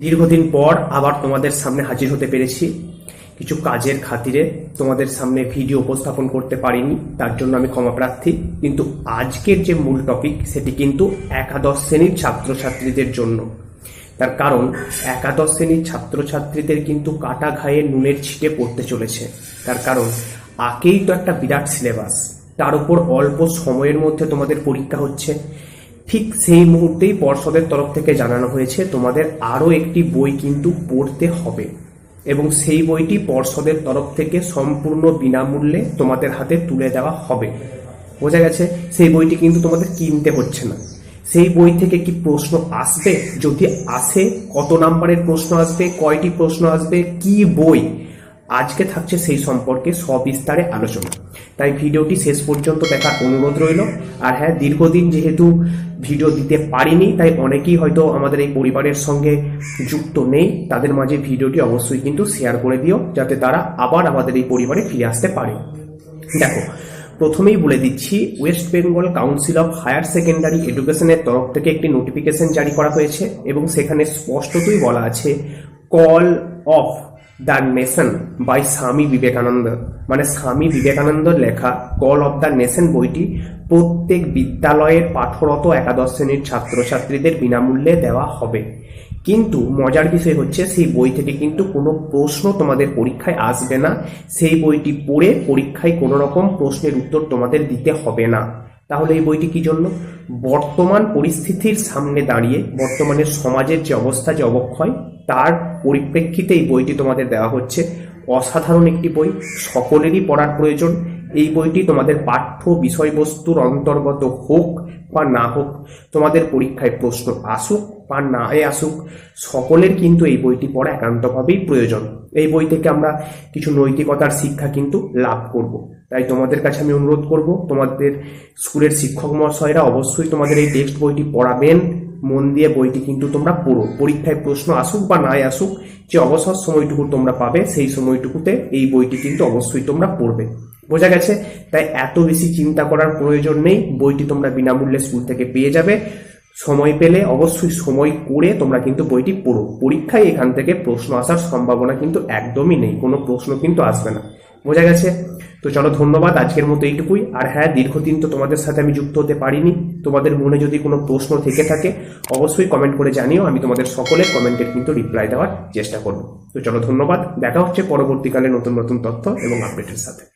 দীর্ঘদিন পর আবার তোমাদের সামনে হাজির হতে পেরেছি। কিছু কাজের খাতিরে তোমাদের সামনে ভিডিও উপস্থাপন করতে পারিনি, তার জন্য আমি ক্ষমা প্রার্থী। কিন্তু আজকের যে মূল টপিক সেটি কিন্তু একাদশ শ্রেণির ছাত্রছাত্রীদের জন্য। তার কারণ, একাদশ শ্রেণির ছাত্রছাত্রীদের কিন্তু কাটা ঘায়ে নুনের ছিটে পড়তে চলেছে। তার কারণ, আকেই তো একটা বিরাট সিলেবাস তার উপর অল্প সময়ের মধ্যে তোমাদের পরীক্ষা হচ্ছে। ঠিক সেই মুহূর্তেই পর্ষদের তরফ থেকে জানানো হয়েছে, তোমাদের আরও একটি বই কিন্তু পড়তে হবে। এবং সেই বইটি পর্ষদের তরফ থেকে সম্পূর্ণ বিনামূল্যে তোমাদের হাতে তুলে দেওয়া হবে। বোঝা গেছে, সেই বইটি কিন্তু তোমাদের কিনতে হচ্ছে না। সেই বই থেকে কি প্রশ্ন আসবে? যদি আসে, কত নাম্বারের প্রশ্ন আসবে? কয়টি প্রশ্ন আসবে? কি বই? আজকে থাকছে সেই সম্পর্কে সবিস্তারে আলোচনা। তাই ভিডিওটি শেষ পর্যন্ত দেখার অনুরোধ রইল। আর হ্যাঁ দীর্ঘদিন যেহেতু ভিডিও দিতে পারিনি, তাই অনেকেই হয়তো আমাদের এই পরিবারের সঙ্গে যুক্ত নেই, তাদের মাঝে ভিডিওটি অবশ্যই কিন্তু শেয়ার করে দিও, যাতে তারা আবার আমাদের এই পরিবারে ফিরে আসতে পারে। দেখো, প্রথমেই বলে দিচ্ছি West Bengal council of higher secondary এডুকেশনের তরফ থেকে একটি নোটিফিকেশন জারি করা হয়েছে এবং সেখানে স্পষ্টতই বলা আছে call of the nation by Swami Vivekananda মানে স্বামী বিবেকানন্দর লেখা কল অফ দ্য নেশন বইটি প্রত্যেক বিদ্যালয়ের পাঠরত একাদশ শ্রেণির ছাত্রছাত্রীদের বিনামূল্যে দেওয়া হবে। কিন্তু মজার বিষয় হচ্ছে সেই বই থেকে কিন্তু কোনো প্রশ্ন তোমাদের পরীক্ষায় আসবে না। সেই বইটি পড়ে পরীক্ষায় কোনো রকম প্রশ্নের উত্তর তোমাদের দিতে হবে না। তাহলে এই বইটি কি জন্য? বর্তমান পরিস্থিতির সামনে দাঁড়িয়ে, বর্তমানের সমাজের যে অবস্থা, যে অবক্ষয়, তার পরিপ্রেক্ষিতে এই বইটি তোমাদের দেওয়া হচ্ছে। অসাধারণ একটি বই, সকলেরই পড়ার প্রয়োজন। এই বইটি তোমাদের পাঠ্য বিষয়বস্তুর অন্তর্গত হোক বা না হোক, তোমাদের পরীক্ষায় প্রশ্ন আসুক বা না এ আসুক, সকলের কিন্তু এই বইটি পড়া একান্তভাবেই প্রয়োজন। এই বই থেকে আমরা কিছু নৈতিকতার শিক্ষা কিন্তু লাভ করব। তাই তোমাদের কাছে আমি অনুরোধ করব, তোমাদের স্কুলের শিক্ষক মহাশয়রা অবশ্যই তোমাদের এই টেক্সট বইটি পড়াবেন। মন দিয়ে বইটি কিন্তু তোমরা পড়ো। পরীক্ষায় প্রশ্ন আসুক বা নাই আসুক, যে অবসর সময়টুকু তোমরা পাবে, সেই সময়টুকুতে এই বইটি কিন্তু অবশ্যই তোমরা পড়বে। বোঝা গেছে? তাই এত বেশি চিন্তা করার প্রয়োজন নেই। বইটি তোমরা বিনামূল্যে স্কুল থেকে পেয়ে যাবে। সময় পেলে অবশ্যই সময় করে তোমরা কিন্তু বইটি পড়ো। পরীক্ষায় এখান থেকে প্রশ্ন আসার সম্ভাবনা কিন্তু একদমই নেই। কোনো প্রশ্ন কিন্তু আসবে না। বোঝা গেছে? তো চলো ধন্যবাদ আজকের মতো এইটুকুই। আর হ্যাঁ দীর্ঘদিন তো তোমাদের সাথে আমি যুক্ত হতে পারিনি। তোমাদের মনে যদি কোনো প্রশ্ন থেকে থাকে, অবশ্যই কমেন্ট করে জানিও। আমি তোমাদের সকলের কমেন্টের কিন্তু রিপ্লাই দেওয়ার চেষ্টা করব। তো চলো ধন্যবাদ। দেখা হচ্ছে পরবর্তীকালে নতুন নতুন তথ্য এবং আপডেটের সাথে।